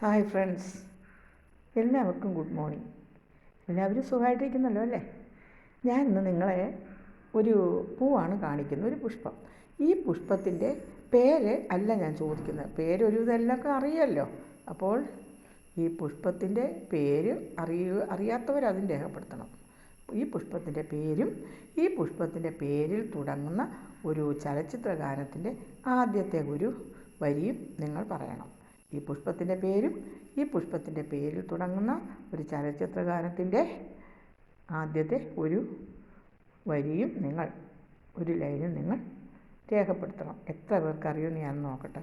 Hi friends എല്ലാവർക്കും good morning എല്ലാവരും സുഖമായിട്ടിരിക്കുന്നല്ലോ അല്ലേ? ഞാൻ ഇന്ന് നിങ്ങളെ ഒരു പൂവാണ് കാണിക്കുന്നത് ഒരു പുഷ്പം. ഈ പുഷ്പത്തിന്റെ പേര് അല്ല ഞാൻ ചോദിക്കുന്നത്. പേരൊരു ഇതെല്ലാം അറിയാമല്ലോ. അപ്പോൾ ഈ പുഷ്പത്തിന്റെ പേര് അറിയുക അറിയാത്തവരതും രേഖപ്പെടുത്തണം. ഈ പുഷ്പത്തിന്റെ പേരും ഈ പുഷ്പത്തിന്റെ പേരിൽ തുടങ്ങുന്ന ഒരു ചലച്ചിത്ര ഗാനത്തിന്റെ ആദ്യത്തെ ഒരു വരിയും നിങ്ങൾ പറയണം. ഈ പുഷ്പത്തിന്റെ പേരും ഈ പുഷ്പത്തിന്റെ പേരിൽ തുടങ്ങുന്ന ഒരു ചലച്ചിത്ര ഗാനത്തിന്റെ ആദ്യത്തെ ഒരു വരിയും നിങ്ങൾ ഒരു ലൈനും നിങ്ങൾ രേഖപ്പെടുത്തണം. എത്ര പേർക്ക് അറിയുമെന്ന് ഞാൻ നോക്കട്ടെ.